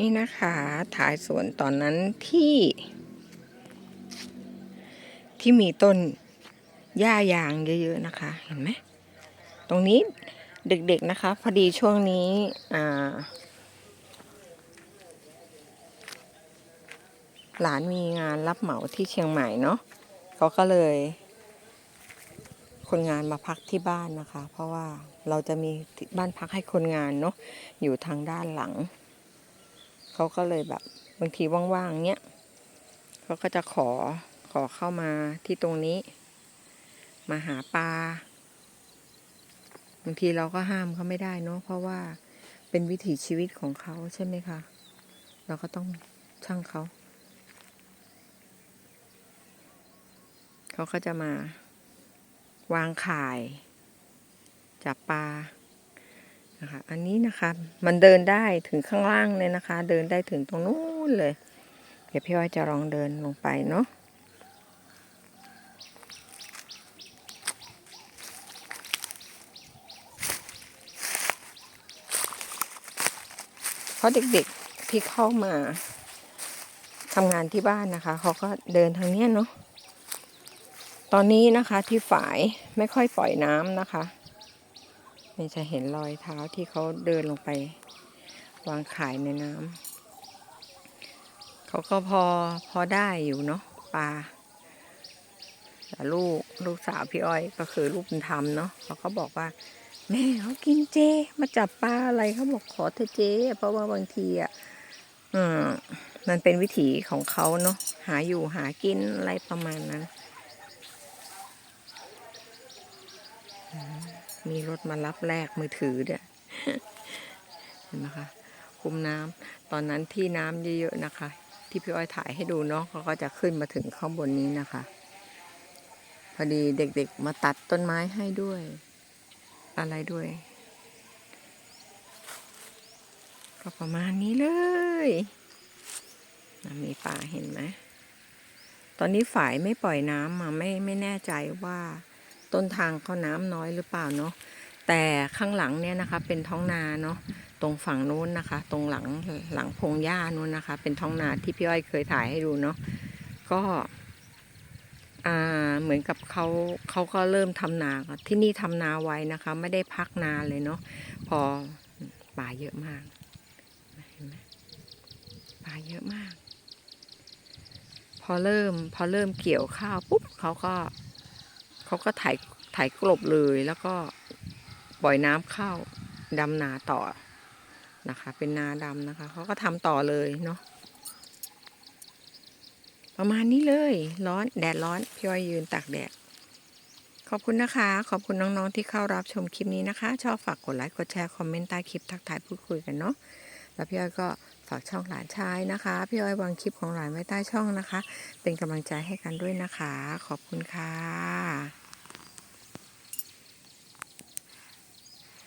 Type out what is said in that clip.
นี่นะคะถ่ายสวนตอนนั้นที่ ที่มีต้นหญ้ายางเยอะๆนะคะ เห็นไหมตรงนี้เด็กๆนะคะ พอดีช่วงนี้หลานมีงานรับเหมาที่เชียงใหม่เนาะเขาก็เลย คนงานมาพักที่บ้านนะคะ เพราะว่าเราจะมีบ้านพักให้คนงานเนาะอยู่ทางด้านหลัง เขาก็เลยแบบบางทีว่างๆเงี้ยเขาก็จะขอขอเข้ามาที่ตรงนี้ มาหาปลาบางทีเราก็ห้ามเขาไม่ได้เนาะเพราะว่าเป็นวิถีชีวิตของเขาใช่ไหมคะ เราก็ต้องช่างเขาเขาก็จะมาวางข่าย จับปลา นะคะอันนี้นะคะมันเดินได้ถึงข้างล่างเลยนะคะ เดินได้ถึงตรงนู้นเลย เดี๋ยวพี่อ้อยจะลองเดินลงไปเนาะเพราะเด็กๆที่เข้ามาทำงานที่บ้านนะคะ เขาก็เดินทางเนี้ยเนาะตอนนี้นะคะที่ฝายไม่ค่อยปล่อยน้ำนะคะ นี่จะเห็นรอยเท้าที่เขาเดินลงไป วางขายในน้ำเขาก็พอพอได้อยู่เนาะปลาแต่ลูกลูกสาวพี่อ้อยก็คือลูกมันทำเนาะเขาก็บอกว่า แม่เขากินเจ มาจับปลาอะไรเขาบอกขอเธอเจ เพราะว่าบางทีอะมันเป็นวิถีของเขาเนาะหาอยู่หากินอะไรประมาณนั้น มีรถมารับแลกมือถือเด้อเห็นไหมคะคุมน้ำ ตอนนั้นที่น้ำเยอะๆนะคะ ที่พี่อ้อยถ่ายให้ดูเนาะเขาก็จะขึ้นมาถึงข้างบนนี้นะคะ พอดีเด็กๆมาตัดต้นไม้ให้ด้วย อะไรด้วย ก็ประมาณนี้เลยมีป่าเห็นไหมตอนนี้ฝ่ายไม่ปล่อยน้ำมาไม่ไม่แน่ใจว่า ต้นทางเขาน้ำน้อยหรือเปล่าเนาะแต่ข้างหลังเนี่ยนะคะเป็นท้องนาเนาะตรงฝั่งนู้นนะคะ ตรงหลังหลังพงหญ้านู้นนะคะ เป็นท้องนาที่พี่อ้อยเคยถ่ายให้ดูเนาะก็เหมือนกับเขาเขาก็เริ่มทำนาที่นี่ทำนาไว้นะคะ ไม่ได้พักนาเลยเนาะพอป่าเยอะมากเห็นไหมป่าเยอะมาก พอเริ่มพอเริ่มเกี่ยวข้าวปุ๊บเขาก็ เขาก็ถ่ายถ่ายกลบเลยแล้วก็ปล่อยน้ำเข้าดำนาต่อนะคะ เป็นนาดำนะคะเขาก็ทำต่อเลยเนาะประมาณนี้เลย ร้อนแดดร้อนพี่อ้อยยืนตากแดดขอบคุณนะคะ ขอบคุณน้องๆที่เข้ารับชมคลิปนี้นะคะ ชอบฝากกดไลค์ กดแชร์ คอมเมนต์ใต้คลิปทักทายพูดคุยกันเนาะ แล้วพี่อ้อยก็ฝากช่องหลานชายนะคะ พี่อ้อยวางคลิปของหลานไว้ใต้ช่องนะคะ เป็นกำลังใจให้กันด้วยนะคะ ขอบคุณค่ะ